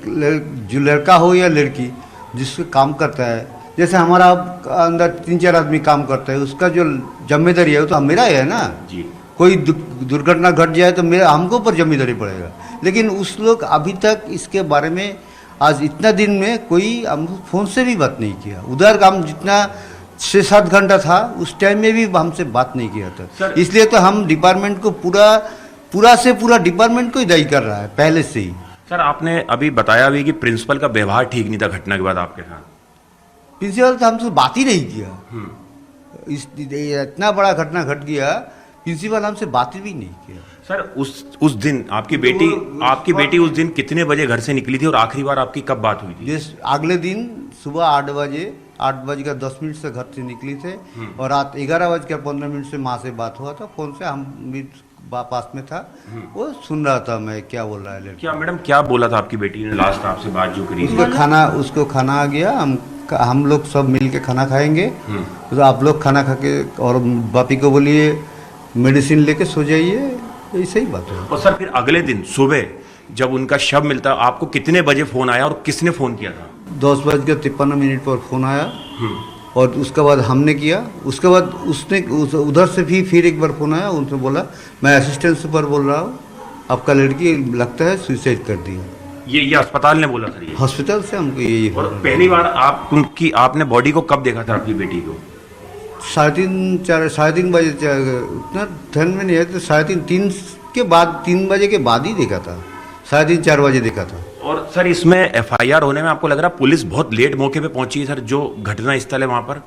Speaker 7: जो लड़का हो या लड़की जिससे काम करता है जैसे हमारा अंदर तीन चार आदमी काम करता है उसका जो ज़िम्मेदारी है वो तो मेरा ही है ना।
Speaker 6: जी।
Speaker 7: कोई दुर्घटना घट जाए तो मेरा हमको ऊपर ज़िम्मेदारी पड़ेगा। लेकिन उस लोग अभी तक इसके बारे में आज इतना दिन में कोई हम फ़ोन से भी बात नहीं किया। उधर हम जितना छः सात घंटा था उस टाइम में भी हमसे बात नहीं किया था। इसलिए तो हम डिपार्टमेंट को पूरा पूरा से पूरा डिपार्टमेंट को ही दायी कर रहा है पहले से ही।
Speaker 6: सर आपने अभी बताया भी कि प्रिंसिपल का व्यवहार ठीक नहीं था घटना के बाद आपके साथ।
Speaker 7: प्रिंसिपल तो हमसे बात ही नहीं किया। इस इतना बड़ा घटना घट गया प्रिंसिपल हमसे बात भी नहीं किया।
Speaker 6: सर उस उस दिन आपकी बेटी आपकी बेटी उस दिन कितने बजे घर से निकली थी और आखिरी बार आपकी कब बात हुई थी?
Speaker 7: जिस अगले दिन सुबह आठ बजे आठ बज कर दस मिनट से घर से निकली थे और रात ग्यारह बज कर पंद्रह मिनट से माँ से बात हुआ था फ़ोन से हम भी पास में था। वो सुन रहा था मैं क्या बोल रहा है
Speaker 6: क्या मैडम क्या बोला था आपकी बेटी ने लास्ट आपसे बात जो करी
Speaker 7: उसको खाना उसको खाना आ गया हम हम लोग सब मिल के खाना खाएँगे। तो आप लोग खाना खा के और बापी को बोलिए मेडिसिन लेके सो जाइए। ऐसे ही बात है।
Speaker 6: और सर फिर अगले दिन सुबह जब उनका शव मिलता आपको कितने बजे फ़ोन आया और किसने फ़ोन किया था?
Speaker 7: दस बज के तिप्पन मिनट पर फ़ोन आया। और उसके बाद हमने किया। उसके बाद उसने उस, उधर से भी फिर एक बार फ़ोन आया उनसे बोला मैं असिस्टेंट सुपर बोल रहा हूँ। आपका लड़की लगता है सुसाइड कर दी
Speaker 6: ये ये अस्पताल ने बोला सर
Speaker 7: हॉस्पिटल से हमको यही
Speaker 6: और पहली बार आप उनकी आपने बॉडी को कब देखा था अपनी बेटी को?
Speaker 7: साढ़े तीन चार साढ़े तीन बजे उतना ध्यान में नहीं है तो साढ़े तीन तीन के बाद तीन बजे के बाद ही देखा था। साढ़े तीन चार बजे देखा था।
Speaker 6: और सर इसमें एफआईआर होने में आपको लग रहा है पुलिस बहुत लेट मौके पे पहुँची है सर जो घटना स्थल है वहाँ पर?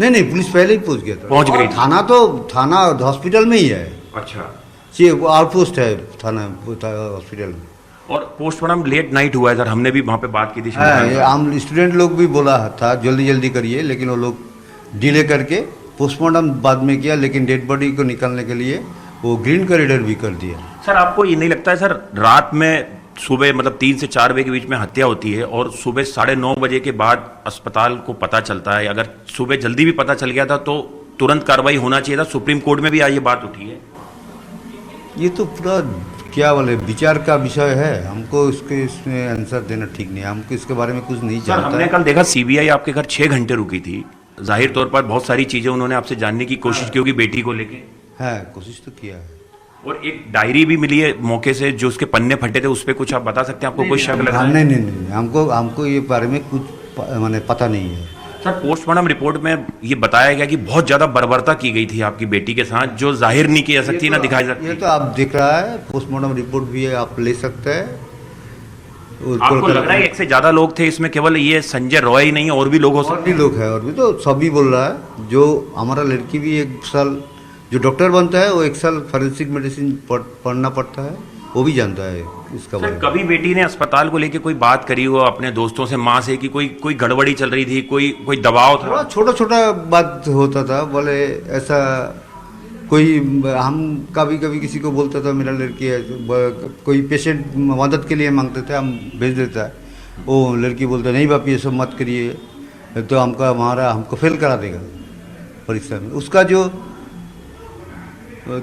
Speaker 7: नहीं नहीं पुलिस पहले ही पहुँच गया था।
Speaker 6: पहुँच गई
Speaker 7: थाना तो थाना हॉस्पिटल में ही है।
Speaker 6: अच्छा।
Speaker 7: ये आउटपोस्ट है थाना हॉस्पिटल में।
Speaker 6: और पोस्टमार्टम लेट नाइट हुआ है सर हमने भी वहाँ पे बात की थी
Speaker 7: हाँ। हम स्टूडेंट लोग भी बोला था जल्दी जल्दी करिए लेकिन वो लोग डिले करके पोस्टमार्टम बाद में किया लेकिन डेड बॉडी को निकालने के लिए वो ग्रीन कॉरिडोर भी कर दिया।
Speaker 6: सर आपको ये नहीं लगता है सर रात में सुबह मतलब तीन से चार बजे के बीच में हत्या होती है और सुबह साढ़े नौ बजे के बाद अस्पताल को पता चलता है? अगर सुबह जल्दी भी पता चल गया था तो तुरंत कार्रवाई होना चाहिए था। सुप्रीम कोर्ट में भी आज ये बात उठी है।
Speaker 7: ये तो पूरा क्या बोले विचार का विषय है। हमको इसके इसमें आंसर देना ठीक नहीं है। हमको इसके बारे में कुछ नहीं जानता
Speaker 6: हमने। कल देखा सीबीआई आपके घर छह घंटे रुकी थी। ज़ाहिर तौर पर बहुत सारी चीज़ें उन्होंने आपसे जानने की कोशिश की होगी बेटी को लेके।
Speaker 7: है कोशिश तो किया है।
Speaker 6: और एक डायरी भी मिली है मौके से जो उसके पन्ने फटे थे उस पर कुछ आप बता सकते हैं? आपको कोई शक लगा
Speaker 7: हाँ, नहीं नहीं नहीं हमको हमको ये बारे में कुछ मैंने पता नहीं है।
Speaker 6: सर पोस्टमार्टम रिपोर्ट में ये बताया गया कि बहुत ज़्यादा बर्बरता की गई थी आपकी बेटी के साथ जो ज़ाहिर नहीं की जा सकती ना दिखाई जा
Speaker 7: ये तो आप दिख रहा है पोस्टमार्टम रिपोर्ट भी आप ले सकते हैं।
Speaker 6: आपको लग रहा है एक से ज़्यादा लोग थे इसमें केवल ये संजय रॉय ही नहीं और भी लोग हो
Speaker 7: और भी लोग हैं और भी तो सभी बोल रहा है जो हमारा लड़की भी एक साल जो डॉक्टर बनता है वो एक साल फॉरेंसिक मेडिसिन पढ़ना पड़ता है वो भी जानता है इसका
Speaker 6: सर
Speaker 7: बारे
Speaker 6: कभी बेटी ने अस्पताल को लेके कोई बात करी हो अपने दोस्तों से माँ से कि कोई कोई गड़बड़ी चल रही थी कोई कोई दबाव था?
Speaker 7: छोटा छोटा बात होता था बोले ऐसा कोई, हम कभी कभी किसी को बोलता था, मेरा लड़की है तो कोई पेशेंट मदद के लिए मांगते थे, हम भेज देता है वो लड़की बोलता, नहीं बाप, ये सब मत करिए तो हमका, हमारा, हमको फेल करा देगा परीक्षा में। उसका जो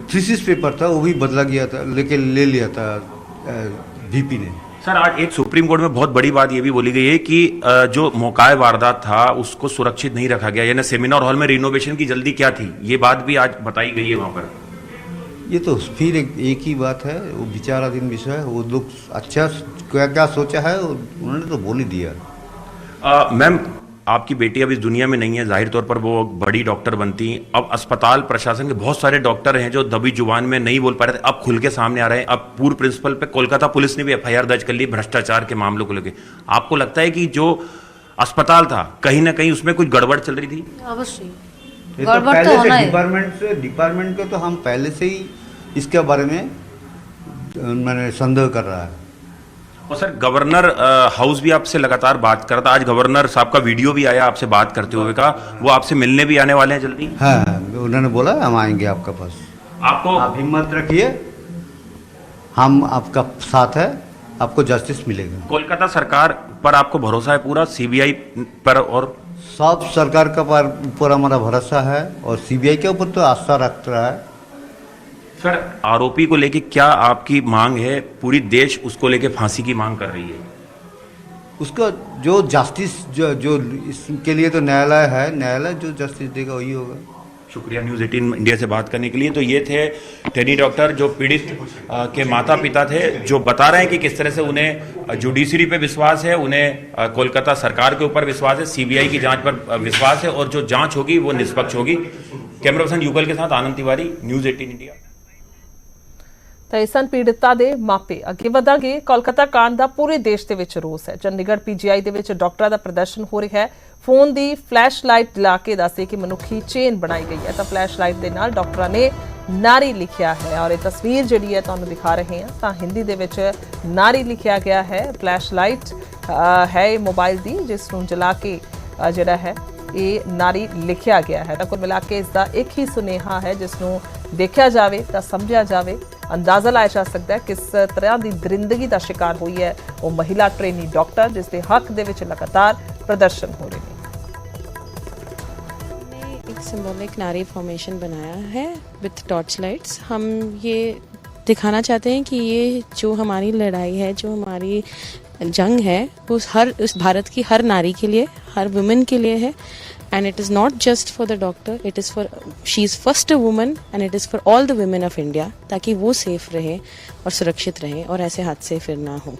Speaker 7: थीसिस पेपर था, वो भी बदला गया था, लेके ले लिया था वीपी ने।
Speaker 6: सर आज एक सुप्रीम कोर्ट में बहुत बड़ी बात यह भी बोली गई है कि जो मौकाए वारदात था उसको सुरक्षित नहीं रखा गया। यानी सेमिनार हॉल में रिनोवेशन की जल्दी क्या थी? ये बात भी आज बताई गई है वहाँ पर।
Speaker 7: ये तो फिर एक, एक ही बात है वो विचाराधीन विषय है वो लोग अच्छा क्या क्या सोचा है उन्होंने तो बोल ही दिया।
Speaker 6: मैम आपकी बेटी अब इस दुनिया में नहीं है। ज़ाहिर तौर पर वो बड़ी डॉक्टर बनती अब अस्पताल प्रशासन के बहुत सारे डॉक्टर हैं जो दबी ज़ुबान में नहीं बोल पा रहे थे। अब खुल के सामने आ रहे हैं। अब पूर्व प्रिंसिपल पे कोलकाता पुलिस ने भी एफआईआर दर्ज कर ली भ्रष्टाचार के मामलों को लेकर आपको लगता है कि जो अस्पताल था कहीं ना कहीं उसमें कुछ गड़बड़ चल रही थी?
Speaker 8: अवश्य।
Speaker 7: तो
Speaker 8: गड़बड़ तो होना
Speaker 7: डिपार्टमेंट से डिपार्टमेंट को तो हम पहले से ही इसके बारे में मैंने संदेह कर रहा है।
Speaker 6: और सर गवर्नर हाउस भी आपसे लगातार बात कर रहा था। आज गवर्नर साहब का वीडियो भी आया आपसे बात करते हुए का वो आपसे मिलने भी आने वाले हैं जल्दी।
Speaker 7: हाँ उन्होंने बोला हम आएँगे आपका पास।
Speaker 6: आपको
Speaker 7: आप हिम्मत रखिए। हम आपका साथ है। आपको जस्टिस मिलेगा।
Speaker 6: कोलकाता सरकार पर आपको भरोसा है पूरा? सीबीआई पर और?
Speaker 7: सब सरकार का पर ऊपर हमारा भरोसा है और सीबीआई के ऊपर तो आस्था रख रहा है।
Speaker 6: सर आरोपी को लेके क्या आपकी मांग है? पूरी देश उसको लेके फांसी की मांग कर रही है।
Speaker 7: उसका जो जस्टिस जो जो इसके लिए तो न्यायालय है न्यायालय जो जस्टिस देगा वही होगा।
Speaker 6: शुक्रिया न्यूज़ 18 इंडिया से बात करने के लिए। तो ये थे टेनी डॉक्टर जो पीड़ित के माता पिता थे जो बता रहे हैं कि किस तरह से उन्हें जुडिशरी पे विश्वास है उन्हें कोलकाता सरकार के ऊपर विश्वास है सीबीआई की जाँच पर विश्वास है और जो जाँच होगी वो निष्पक्ष होगी। कैमरा पर्सन युगल के साथ आनंद तिवारी न्यूज़ 18 इंडिया
Speaker 1: ਤਾਂ ਇਸ ਸਨ ਪੀੜਿਤਾ ਦੇ ਮਾਪੇ ਅੱਗੇ ਵਧਾਂਗੇ। ਕੋਲਕਾਤਾ ਕਾਂਡ ਦਾ ਪੂਰੇ ਦੇਸ਼ ਦੇ ਵਿੱਚ ਰੋਸ ਹੈ। ਚੰਡੀਗੜ੍ਹ ਪੀਜੀਆਈ ਦੇ ਵਿੱਚ ਡਾਕਟਰਾਂ ਦਾ ਪ੍ਰਦਰਸ਼ਨ ਹੋ ਰਿਹਾ ਹੈ। ਫੋਨ ਦੀ ਫਲੈਸ਼ ਲਾਈਟ ਲਾ ਕੇ ਦੱਸੇ ਕਿ ਮਨੁੱਖੀ ਚੇਨ ਬਣਾਈ ਗਈ ਹੈ ਤਾਂ ਫਲੈਸ਼ ਲਾਈਟ ਦੇ ਨਾਲ ਡਾਕਟਰਾਂ ਨੇ ਨਾਰੀ ਲਿਖਿਆ ਹੈ ਔਰ ਇਹ ਤਸਵੀਰ ਜਿਹੜੀ ਹੈ ਤੁਹਾਨੂੰ ਦਿਖਾ ਰਹੇ ਹਾਂ ਤਾਂ ਹਿੰਦੀ ਦੇ ਵਿੱਚ ਨਾਰੀ ਲਿਖਿਆ ਗਿਆ ਹੈ। ਫਲੈਸ਼ ਲਾਈਟ ਹੈ ਇਹ ਮੋਬਾਈਲ ਦੀ ਜਿਸ ਨੂੰ ਜਲਾ ਕੇ ਜਿਹੜਾ ਹੈ ਇਹ ਨਾਰੀ ਲਿਖਿਆ ਗਿਆ ਹੈ। ਤਾਂ ਕੁੱਲ ਮਿਲਾ ਕੇ ਇਸ ਦਾ ਇੱਕ ਹੀ ਸੁਨੇਹਾ ਹੈ ਜਿਸ ਨੂੰ ਦੇਖਿਆ ਜਾਵੇ ਤਾਂ ਸਮਝਿਆ ਜਾਵੇ। ਅੰਦਾਜ਼ਾ ਲਾਇਆ ਜਾ ਸਕਦਾ ਹੈ ਕਿਸ ਤਰ੍ਹਾਂ ਦੀ ਦਰਿੰਦਗੀ ਦਾ ਸ਼ਿਕਾਰ ਹੋਈ ਹੈ ਉਹ ਮਹਿਲਾ ਟ੍ਰੇਨੀ ਡਾਕਟਰ ਜਿਸ ਦੇ ਹੱਕ ਦੇ ਵਿੱਚ ਲਗਾਤਾਰ ਪ੍ਰਦਰਸ਼ਨ ਹੋ ਰਹੇ ਨੇ
Speaker 8: हमने एक सिंबॉलिक नारी फॉर्मेशन बनाया है विथ टॉर्च लाइट्स हम ये दिखाना चाहते हैं कि ये जो हमारी लड़ाई है जो हमारी जंग है वो हर उस भारत की हर नारी के लिए हर वुमेन के लिए है and it is not just for the doctor it is for she is first a woman and it is for all the women of India ताकि वो सेफ़ रहे और सुरक्षित रहे और ऐसे हादसे फिर ना हो।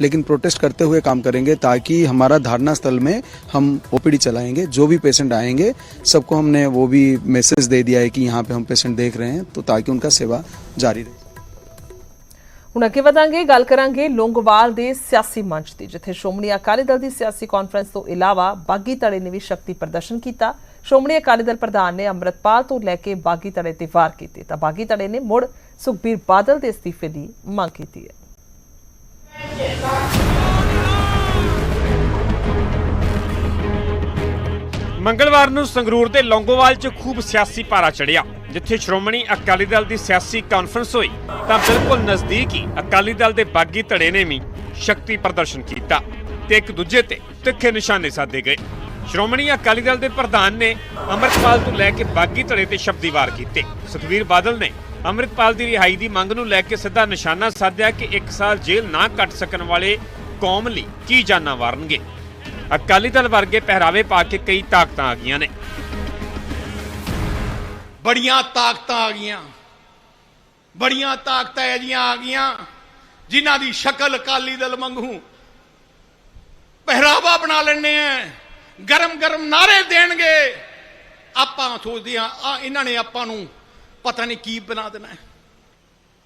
Speaker 9: लेकिन प्रोटेस्ट करते हुए काम करेंगे ताकि हमारा धारणा स्थल में हम ओपीडी चलाएँगे, जो भी पेशेंट आएँगे, सबको हमने वो भी मैसेज दे दिया है कि यहाँ पे हम पेशेंट देख रहे हैं तो ताकि उनका सेवा जारी रहे।
Speaker 1: ਹੁਣ ਅੱਗੇ ਵਧਾਂਗੇ, ਗੱਲ ਕਰਾਂਗੇ ਲੋਂਗੋਵਾਲ ਦੇ ਸਿਆਸੀ ਮੰਚ ਦੀ, ਜਿੱਥੇ ਸ਼੍ਰੋਮਣੀ ਅਕਾਲੀ ਦਲ ਦੀ ਸਿਆਸੀ ਕਾਨਫਰੰਸ ਤੋਂ ਇਲਾਵਾ ਬਾਗੀ ਧੜੇ ਨੇ ਵੀ ਸ਼ਕਤੀ ਪ੍ਰਦਰਸ਼ਨ ਕੀਤਾ। ਸ਼੍ਰੋਮਣੀ ਅਕਾਲੀ ਦਲ ਪ੍ਰਧਾਨ ਨੇ ਅੰਮ੍ਰਿਤਪਾਲ ਤੋਂ ਲੈ ਕੇ ਬਾਗੀ ਧੜੇ ਤੇ ਵਾਰ ਕੀਤੇ, ਤਾਂ ਬਾਗੀ ਧੜੇ ਨੇ ਮੁੜ ਸੁਖਬੀਰ ਬਾਦਲ ਦੇ ਅਸਤੀਫੇ ਦੀ ਮੰਗ ਕੀਤੀ ਹੈ।
Speaker 10: ਮੰਗਲਵਾਰ ਨੂੰ ਸੰਗਰੂਰ ਦੇ ਲੌਂਗੋਵਾਲ 'ਚ ਖੂਬ ਸਿਆਸੀ ਪਾਰਾ ਚੜਿਆ ਜਿੱਥੇ ਸ਼੍ਰੋਮਣੀ ਅਕਾਲੀ ਦਲ ਦੀ ਸਿਆਸੀ ਕਾਨਫਰੰਸ ਹੋਈ, ਤਾਂ ਬਿਲਕੁਲ ਨਜ਼ਦੀਕ ਹੀ ਅਕਾਲੀ ਦਲ ਦੇ ਬਾਗੀ ਧੜੇ ਨੇ ਵੀ ਸ਼ਕਤੀ ਪ੍ਰਦਰਸ਼ਨ ਕੀਤਾ ਤੇ ਇੱਕ ਦੂਜੇ ਤੇ ਤਿੱਖੇ ਨਿਸ਼ਾਨੇ ਸਾਧੇ ਗਏ। ਸ਼੍ਰੋਮਣੀ ਅਕਾਲੀ ਦਲ ਦੇ ਪ੍ਰਧਾਨ ਨੇ ਅੰਮ੍ਰਿਤਪਾਲ ਤੋਂ ਲੈ ਕੇ ਬਾਗੀ ਧੜੇ ਤੇ ਸ਼ਬਦੀ ਵਾਰ ਕੀਤੇ। ਸੁਖਵੀਰ ਬਾਦਲ ਨੇ ਅੰਮ੍ਰਿਤਪਾਲ ਦੀ ਰਿਹਾਈ ਦੀ ਮੰਗ ਨੂੰ ਲੈ ਕੇ ਸਿੱਧਾ ਨਿਸ਼ਾਨਾ ਸਾਧਿਆ ਕਿ ਇੱਕ ਸਾਲ ਜੇਲ੍ਹ ਨਾ ਕੱਟ ਸਕਣ ਵਾਲੇ ਕੌਮ ਲਈ ਕੀ ਜਾਨਾਂ ਵਾਰਨਗੇ। ਅਕਾਲੀ ਦਲ ਵਰਗੇ ਪਹਿਰਾਵੇ ਪਾ ਕੇ ਕਈ ਤਾਕਤਾਂ ਆ ਗਈਆਂ ਨੇ।
Speaker 11: ਬੜੀਆਂ ਤਾਕਤਾਂ ਆ ਗਈਆਂ। ਬੜੀਆਂ ਤਾਕਤਾਂ ਇਹ ਇਹਦੀਆਂ ਆ ਗਈਆਂ, ਜਿਨ੍ਹਾਂ ਦੀ ਸ਼ਕਲ ਅਕਾਲੀ ਦਲ ਮੰਗੂ ਪਹਿਰਾਵਾ ਬਣਾ ਲੈਣੇ ਆ ਗਰਮ ਗਰਮ ਨਾਰੇ ਦੇਣਗੇ। ਆਪਾਂ ਸੋਚਦੇ ਆ ਇਹਨਾਂ ਨੇ ਆਪਾਂ ਨੂੰ ਪਤਾ ਨਹੀਂ ਕੀ ਬਣਾ ਦੇਣਾ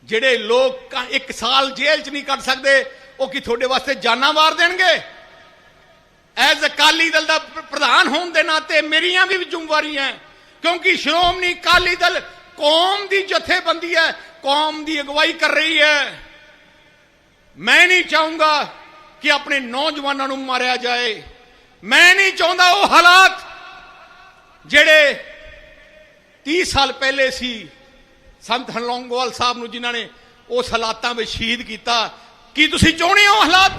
Speaker 11: ਜਿਹੜੇ ਲੋਕ ਇੱਕ ਸਾਲ ਜੇਲ੍ਹ 'ਚ ਨਹੀਂ ਕੱਢ ਸਕਦੇ, ਉਹ ਕੀ ਤੁਹਾਡੇ ਵਾਸਤੇ ਜਾਨਾਂ ਵਾਰ ਦੇਣਗੇ? ਐਜ਼ ਅਕਾਲੀ ਦਲ ਦਾ ਪ੍ਰਧਾਨ ਹੋਣ ਦੇ ਨਾਤੇ ਮੇਰੀਆਂ ਵੀ ਜ਼ਿੰਮੇਵਾਰੀਆਂ ਹੈ ਕਿਉਂਕਿ ਸ਼੍ਰੋਮਣੀ ਅਕਾਲੀ ਦਲ ਕੌਮ ਦੀ ਜਥੇਬੰਦੀ ਹੈ, ਕੌਮ ਦੀ ਅਗਵਾਈ ਕਰ ਰਹੀ ਹੈ। ਮੈਂ ਨਹੀਂ ਚਾਹੂੰਗਾ ਕਿ ਆਪਣੇ ਨੌਜਵਾਨਾਂ ਨੂੰ ਮਾਰਿਆ ਜਾਏ। ਮੈਂ ਨਹੀਂ ਚਾਹੁੰਦਾ ਉਹ ਹਾਲਾਤ ਜਿਹੜੇ 30 ਸਾਲ ਪਹਿਲੇ ਸੀ। ਸੰਤ ਹਰਲੌਂਗੋਵਾਲ ਸਾਹਿਬ ਨੂੰ ਜਿਨ੍ਹਾਂ ਨੇ ਉਸ ਹਾਲਾਤਾਂ ਵਿੱਚ ਸ਼ਹੀਦ ਕੀਤਾ। ਕੀ ਤੁਸੀਂ ਚਾਹੁੰਦੇ ਹੋ ਹਾਲਾਤ?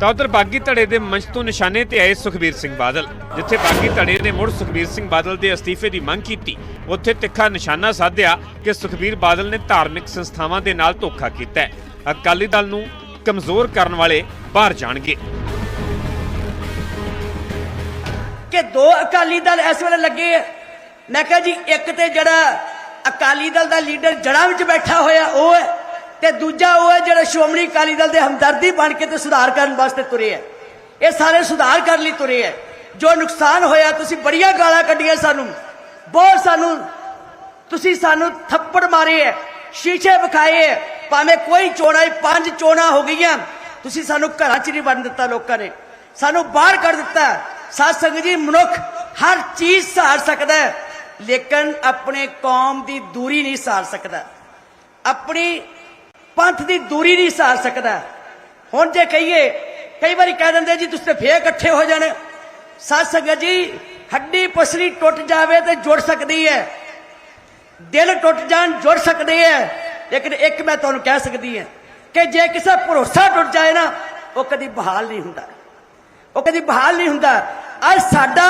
Speaker 10: ਤਾਂ ਉਧਰ ਬਾਗੀ ਧੜੇ ਦੇ ਮੰਚ ਤੋਂ ਨਿਸ਼ਾਨੇ ਤੇ ਆਏ ਸੁਖਬੀਰ ਸਿੰਘ ਬਾਦਲ, ਜਿੱਥੇ ਬਾਗੀ ਧੜੇ ਨੇ ਮੁੜ ਸੁਖਬੀਰ ਸਿੰਘ ਬਾਦਲ ਦੇ ਅਸਤੀਫੇ ਦੀ ਮੰਗ ਕੀਤੀ। ਉੱਥੇ ਤਿੱਖਾ ਨਿਸ਼ਾਨਾ ਸਾਧਿਆ ਕਿ ਸੁਖਬੀਰ ਬਾਦਲ ਨੇ ਧਾਰਮਿਕ ਸੰਸਥਾਵਾਂ ਦੇ ਨਾਲ ਧੋਖਾ ਕੀਤਾ ਹੈ। ਅਕਾਲੀ ਦਲ ਨੂੰ ਕਮਜ਼ੋਰ ਕਰਨ ਵਾਲੇ ਬਾਹਰ ਜਾਣਗੇ।
Speaker 12: ਕਿ ਦੋ ਅਕਾਲੀ ਦਲ ਇਸ ਵੇਲੇ ਲੱਗੇ ਆ। ਮੈਂ ਕਿਹਾ ਜੀ, ਇੱਕ ਤੇ ਜਿਹੜਾ ਅਕਾਲੀ ਦਲ ਦਾ ਲੀਡਰ ਜੜ੍ਹਾਂ ਵਿੱਚ ਬੈਠਾ ਹੋਇਆ, ਉਹ ਹੈ। ਤੇ ਦੂਜਾ ਉਹ ਹੈ ਜਿਹੜਾ ਸ਼੍ਰੋਮਣੀ ਅਕਾਲੀ ਦਲ ਦੇ ਹਮਦਰਦੀ ਬਣ ਕੇ ਤੇ ਸੁਧਾਰ ਕਰਨ ਵਾਸਤੇ ਤੁਰੇ ਹੈ। ਇਹ ਸਾਰੇ ਸੁਧਾਰ ਕਰਨ ਲਈ ਤੁਰੇ ਹੈ। ਜੋ ਨੁਕਸਾਨ ਹੋਇਆ, ਤੁਸੀਂ ਬੜੀਆਂ ਗਾਲਾਂ ਕੱਢੀਆਂ ਸਾਨੂੰ। ਬਹੁਤ ਸਾਨੂੰ, ਤੁਸੀਂ ਸਾਨੂੰ ਥੱਪੜ ਮਾਰੇ ਹੈ, ਸ਼ੀਸ਼ੇ ਵਿਖਾਏ ਹੈ। ਭਾਵੇਂ ਕੋਈ ਚੋਣਾਂ ਹੀ ਪੰਜ ਚੋਣਾਂ ਹੋ ਗਈਆਂ, ਤੁਸੀਂ ਸਾਨੂੰ ਘਰਾਂ 'ਚ ਨਹੀਂ ਵੜਨ ਦਿੱਤਾ ਲੋਕਾਂ ਨੇ। ਸਾਨੂੰ ਬਾਹਰ ਕੱਢ ਦਿੱਤਾ ਸਾਧ ਸੰਗਤ ਜੀ, ਮਨੁੱਖ ਹਰ ਚੀਜ਼ ਸਹਾਰ ਸਕਦਾ ਹੈ, ਲੇਕਿਨ ਆਪਣੇ ਕੌਮ ਦੀ ਦੂਰੀ ਨਹੀਂ ਸਹਾਰ ਸਕਦਾ। ਆਪਣੀ ਪੰਥ ਦੀ ਦੂਰੀ ਨਹੀਂ ਸਹਾਰ ਸਕਦਾ। ਹੁਣ ਜੇ ਕਹੀਏ, ਕਈ ਵਾਰੀ ਕਹਿ ਦਿੰਦੇ ਜੀ, ਤੁਸੀਂ ਤੇ ਫੇਰ ਇਕੱਠੇ ਹੋ ਜਾਣੇ। ਸਾਧ ਸੰਗਤ ਜੀ, ਹੱਡੀ ਪਸਲੀ ਟੁੱਟ ਜਾਵੇ ਤੇ ਜੁੜ ਸਕਦੀ ਹੈ। ਦਿਲ ਟੁੱਟ ਜਾਣ, ਜੁੜ ਸਕਦੇ ਹੈ। ਲੇਕਿਨ ਇੱਕ ਮੈਂ ਤੁਹਾਨੂੰ ਕਹਿ ਸਕਦੀ ਹਾਂ ਕਿ ਜੇ ਕਿਸੇ ਭਰੋਸਾ ਟੁੱਟ ਜਾਏ ਨਾ, ਉਹ ਕਦੀ ਬਹਾਲ ਨਹੀਂ ਹੁੰਦਾ। ਉਹ ਕਦੀ ਬਹਾਲ ਨਹੀਂ ਹੁੰਦਾ। ਅੱਜ ਸਾਡਾ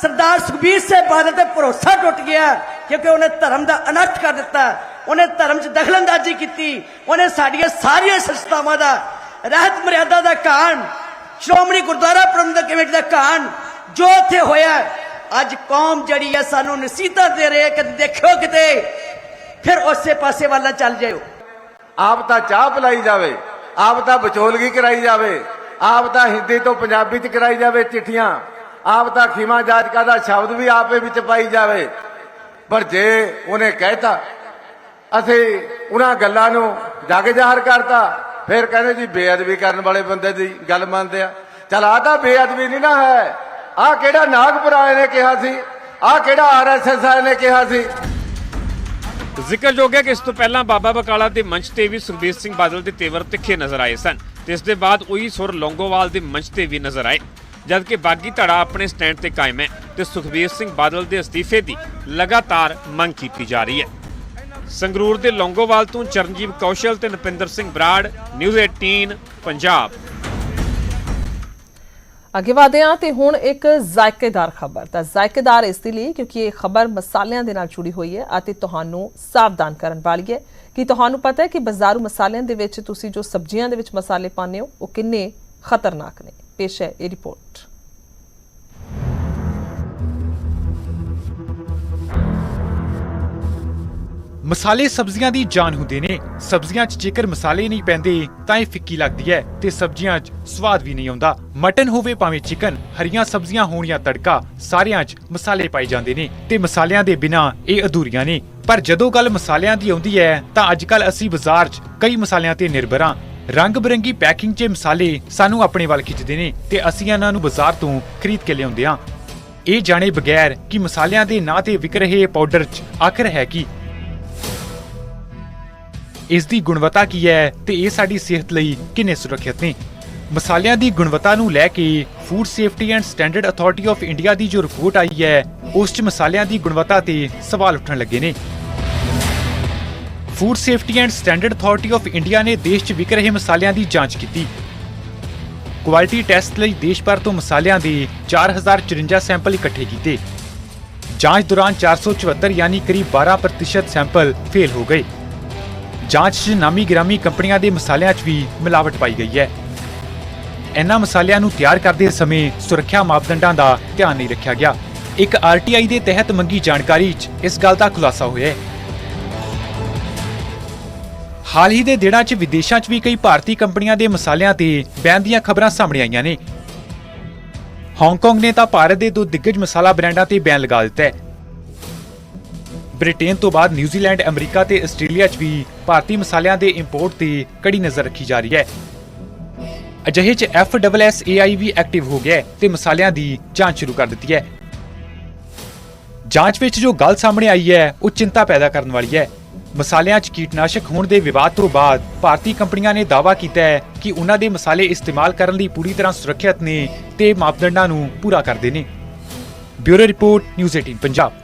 Speaker 12: ਸਰਦਾਰ ਸੁਖਬੀਰ ਸਿੰਘ ਬਾਦਲ ਤੇ ਭਰੋਸਾ ਟੁੱਟ ਗਿਆ, ਕਿਉਂਕਿ ਉਹਨੇ ਧਰਮ ਦਾ ਅਨਰਥ ਕਰ ਦਿੱਤਾ। ਉਹਨੇ ਧਰਮ 'ਚ ਦਖਲਅੰਦਾਜ਼ੀ ਕੀਤੀ। ਉਹਨੇ ਸਾਡੀਆਂ ਸਾਰੀਆਂ ਸੰਸਥਾਵਾਂ ਦਾ, ਰਹਿਤ ਮਰਿਆਦਾ ਦਾ ਕਾਨ ਸ਼੍ਰੋਮਣੀ ਗੁਰਦੁਆਰਾ ਪ੍ਰਬੰਧਕ ਕਮੇਟੀ ਦਾ ਕਾਨ ਜੋ ਇੱਥੇ ਹੋਇਆ, ਅੱਜ ਕੌਮ ਜਿਹੜੀ ਹੈ ਸਾਨੂੰ ਨਸੀਹਤਾਂ ਦੇ ਰਹੀ ਹੈ ਕਿ ਦੇਖਿਓ ਕਿਤੇ, ਫਿਰ ਉਸੇ ਪਾਸੇ ਵੱਲ ਚੱਲ ਜਾਇਓ।
Speaker 13: ਆਪ ਤਾਂ ਚਾਹ ਪਿਲਾਈ ਜਾਵੇ, ਆਪ ਤਾਂ ਬਚੋਲਗੀ ਕਰਾਈ ਜਾਵੇ, ਆਪ ਤਾਂ ਹਿੰਦੀ ਤੋਂ ਪੰਜਾਬੀ ਚ ਕਰਾਈ ਜਾਵੇ ਚਿੱਠੀਆਂ, ਆਪ ਤਾਂ ਖੀਮਾ ਜਾਜਕਾ ਦਾ ਸ਼ਬਦ ਵੀ ਆਪੇ ਵਿੱਚ ਪਾਈ ਜਾਵੇ। ਪਰ ਜੇ ਉਹਨੇ ਕਹਿਤਾ ਅਸੀਂ ਉਹਨਾਂ ਗੱਲਾਂ ਨੂੰ ਜਗ ਜ਼ਾਹਰ ਕਰਤਾ। ਫਿਰ ਕਹਿੰਦੇ ਜੀ ਬੇਅਦਬੀ ਕਰਨ ਵਾਲੇ ਬੰਦੇ ਦੀ ਗੱਲ ਮੰਨਦੇ ਆ। ਚਲ ਆ ਤਾਂ ਬੇਅਦਬੀ ਨਹੀਂ ਨਾ ਹੈ। ਆ ਕਿਹੜਾ ਨਾਗਪੁਰਾਏ ਨੇ ਕਿਹਾ ਸੀ? ਆ ਕਿਹੜਾ ਆਰਐਸਐਸ ਵਾਲੇ ਨੇ ਕਿਹਾ ਸੀ?
Speaker 10: ਜ਼ਿਕਰਯੋਗ ਹੈ ਕਿ ਇਸ ਤੋਂ ਪਹਿਲਾਂ ਬਾਬਾ ਬਕਾਲਾ ਦੇ ਮੰਚ ਤੇ ਵੀ ਸੁਖਬੀਰ ਸਿੰਘ ਬਾਦਲ ਦੇ ਤੇਵਰ ਤਿੱਖੇ ਨਜ਼ਰ ਆਏ ਸਨ। ਤੇ ਇਸ ਦੇ ਬਾਅਦ ਉਹੀ ਸੁਰ ਲੌਂਗੋਵਾਲ ਦੇ ਮੰਚ ਤੇ ਵੀ ਨਜ਼ਰ ਆਏ। ਜਦਕਿ ਬਾਗੀ ਧੜਾ ਆਪਣੇ ਸਟੈਂਡ ਤੇ ਕਾਇਮ ਹੈ ਤੇ ਸੁਖਬੀਰ ਸਿੰਘ ਬਾਦਲ ਦੇ ਅਸਤੀਫੇ ਦੀ ਲਗਾਤਾਰ ਮੰਗ ਕੀਤੀ ਜਾ ਰਹੀ ਹੈ। ਸੰਗਰੂਰ ਦੇ ਲੌਂਗੋਵਾਲ ਤੋਂ ਚਰਨਜੀਤ ਕੌਸ਼ਲ ਤੇ ਨਪਿੰਦਰ ਸਿੰਘ ਬਰਾੜ ਨਿਊਜ਼ 18 ਪੰਜਾਬ।
Speaker 1: ਅੱਗੇ ਵਧਦੇ ਹਾਂ ਤੇ ਹੁਣ ਇੱਕ ਜ਼ਾਇਕੇਦਾਰ ਖਬਰ। ਤਾਂ ਜ਼ਾਇਕੇਦਾਰ ਇਸ ਦੇ ਲਈ ਕਿਉਂਕਿ ਇਹ ਖਬਰ ਮਸਾਲਿਆਂ ਦੇ ਨਾਲ ਜੁੜੀ ਹੋਈ ਹੈ ਅਤੇ ਤੁਹਾਨੂੰ ਸਾਵਧਾਨ ਕਰਨ ਵਾਲੀ ਹੈ। ਕਿ ਤੁਹਾਨੂੰ ਪਤਾ ਹੈ ਕਿ ਬਾਜ਼ਾਰੂ ਮਸਾਲਿਆਂ ਦੇ ਵਿੱਚ ਤੁਸੀਂ ਜੋ ਸਬਜ਼ੀਆਂ ਦੇ ਵਿੱਚ ਮਸਾਲੇ ਪਾਉਂਦੇ ਹੋ, ਉਹ ਕਿੰਨੇ ਖਤਰਨਾਕ ਨੇ? ਪੇਸ਼ ਹੈ ਇਹ ਰਿਪੋਰਟ।
Speaker 14: ਮਸਾਲੇ ਸਬਜ਼ੀਆਂ ਦੀ ਜਾਨ ਹੁੰਦੇ ਨੇ। ਸਬਜ਼ੀਆਂ 'ਚ ਜੇਕਰ ਮਸਾਲੇ ਨਹੀਂ ਪੈਂਦੇ, ਤਾਂ ਇਹ ਫਿੱਕੀ ਲੱਗਦੀ ਹੈ ਤੇ ਸਬਜ਼ੀਆਂ 'ਚ ਸਵਾਦ ਵੀ ਨਹੀਂ ਆਉਂਦਾ। ਮਟਨ ਹੋਵੇ ਭਾਵੇਂ ਚਿਕਨ, ਹਰੀਆਂ ਸਬਜ਼ੀਆਂ ਹੋਣ ਜਾਂ ਤੜਕਾ, ਸਾਰਿਆਂ 'ਚ ਮਸਾਲੇ ਪਾਏ ਜਾਂਦੇ ਨੇ ਤੇ ਮਸਾਲਿਆਂ ਦੇ ਬਿਨਾ ਇਹ ਅਧੂਰੀਆਂ ਨੇ। ਪਰ ਜਦੋਂ ਗੱਲ ਮਸਾਲਿਆਂ ਦੀ ਆਉਂਦੀ ਹੈ, ਤਾਂ ਅੱਜਕੱਲ ਅਸੀਂ ਬਾਜ਼ਾਰ 'ਚ ਕਈ ਮਸਾਲਿਆਂ ਤੇ ਨਿਰਭਰ ਹਾਂ ਰੰਗ ਬਰੰਗੀ ਪੈਕਿੰਗ 'ਚ ਮਸਾਲੇ ਸਾਨੂੰ ਆਪਣੇ ਵੱਲ ਖਿੱਚਦੇ ਨੇ ਤੇ ਅਸੀਂ ਇਹਨਾਂ ਨੂੰ ਬਾਜ਼ਾਰ ਤੋਂ ਖਰੀਦ ਕੇ ਲਿਆਉਂਦੇ ਹਾਂ ਇਹ ਜਾਣੇ ਬਗੈਰ ਕਿ ਮਸਾਲਿਆਂ ਦੇ ਨਾਂ ਤੇ ਵਿਕ ਰਹੇ ਪਾਊਡਰ 'ਚ ਆਖਰ ਹੈ ਕੀ? ਇਸ ਦੀ ਗੁਣਵੱਤਾ ਕੀ ਹੈ ਤੇ ਇਹ ਸਾਡੀ ਸਿਹਤ ਲਈ ਕਿੰਨੇ ਸੁਰੱਖਿਅਤ ਨੇ? ਮਸਾਲਿਆਂ ਦੀ ਗੁਣਵੱਤਾ ਨੂੰ ਲੈ ਕੇ food safety and standard authority of India ਦੀ ਜੋ ਰਿਪੋਰਟ ਆਈ ਹੈ, ਉਸ 'ਚ ਮਸਾਲਿਆਂ ਦੀ ਗੁਣਵੱਤਾ ਤੇ ਸਵਾਲ ਉੱਠਣ ਲੱਗੇ ਨੇ। Food safety and standard authority of India ਨੇ ਦੇਸ਼ 'ਚ ਵਿਕ ਰਹੇ ਮਸਾਲਿਆਂ ਦੀ ਜਾਂਚ ਕੀਤੀ। ਕੁਆਲਿਟੀ ਟੈਸਟ ਲਈ ਦੇਸ਼ ਭਰ ਤੋਂ ਮਸਾਲਿਆਂ ਦੇ 4054 ਸੈਂਪਲ ਇਕੱਠੇ ਕੀਤੇ। ਜਾਂਚ ਦੌਰਾਨ 474 ਯਾਨੀ ਕਰੀਬ 12% ਸੈਂਪਲ ਫੇਲ ਹੋ ਗਏ। ਜਾਂਚ 'ਚ ਨਾਮੀ ਗ੍ਰਾਮੀ ਕੰਪਨੀਆਂ ਦੇ ਮਸਾਲਿਆਂ 'ਚ ਵੀ ਮਿਲਾਵਟ ਪਾਈ ਗਈ ਹੈ। ਇਹਨਾਂ ਮਸਾਲਿਆਂ ਨੂੰ ਤਿਆਰ ਕਰਦੇ ਸਮੇਂ ਸੁਰੱਖਿਆ ਮਾਪਦੰਡਾਂ ਦਾ ਧਿਆਨ ਨਹੀਂ ਰੱਖਿਆ ਗਿਆ। ਇੱਕ ਆਰਟੀਆਈ ਦੇ ਤਹਿਤ ਮੰਗੀ ਜਾਣਕਾਰੀ 'ਚ ਇਸ ਗੱਲ ਦਾ ਖੁਲਾਸਾ ਹੋਇਆ ਹੈ। ਹਾਲ ਹੀ ਦੇ ਦਿਨਾਂ 'ਚ ਵਿਦੇਸ਼ਾਂ 'ਚ ਵੀ ਕਈ ਭਾਰਤੀ ਕੰਪਨੀਆਂ ਦੇ ਮਸਾਲਿਆਂ ਤੇ ਬੈਨ ਦੀਆਂ ਖਬਰਾਂ ਸਾਹਮਣੇ ਆਈਆਂ ਨੇ। ਹਾਂਗਕਾਂਗ ਨੇ ਤਾਂ ਭਾਰਤ ਦੇ ਦੋ ਦਿੱਗਜ ਮਸਾਲਾ ਬ੍ਰਾਂਡਾਂ ਤੇ ਬੈਨ ਲਗਾ ਦਿੱਤਾ ਹੈ। ਬ੍ਰਿਟੇਨ ਤੋਂ ਬਾਅਦ ਨਿਊਜ਼ੀਲੈਂਡ, ਅਮਰੀਕਾ ਤੇ ਆਸਟ੍ਰੇਲੀਆ 'ਚ ਵੀ ਭਾਰਤੀ ਮਸਾਲਿਆਂ ਦੇ ਇੰਪੋਰਟ ਤੇ ਕੜੀ ਨਜ਼ਰ ਰੱਖੀ ਜਾ ਰਹੀ ਹੈ। ਅਜਿਹੇ 'ਚ FSSAI ਵੀ ਐਕਟਿਵ ਹੋ ਗਿਆ ਹੈ ਤੇ ਮਸਾਲਿਆਂ ਦੀ ਜਾਂਚ ਸ਼ੁਰੂ ਕਰ ਦਿੱਤੀ ਹੈ। ਜਾਂਚ ਵਿੱਚ ਜੋ ਗੱਲ ਸਾਹਮਣੇ ਆਈ ਹੈ, ਉਹ ਚਿੰਤਾ ਪੈਦਾ ਕਰਨ ਵਾਲੀ ਹੈ। ਮਸਾਲਿਆਂ 'ਚ ਕੀਟਨਾਸ਼ਕ ਹੋਣ ਦੇ ਵਿਵਾਦ ਤੋਂ ਬਾਅਦ ਭਾਰਤੀ ਕੰਪਨੀਆਂ ਨੇ ਦਾਅਵਾ ਕੀਤਾ ਹੈ ਕਿ ਉਹਨਾਂ ਦੇ ਮਸਾਲੇ ਇਸਤੇਮਾਲ ਕਰਨ ਲਈ ਪੂਰੀ ਤਰ੍ਹਾਂ ਸੁਰੱਖਿਅਤ ਨੇ ਤੇ ਮਾਪਦੰਡਾਂ ਨੂੰ ਪੂਰਾ ਕਰਦੇ ਨੇ। Bureau report, news 18 Punjab.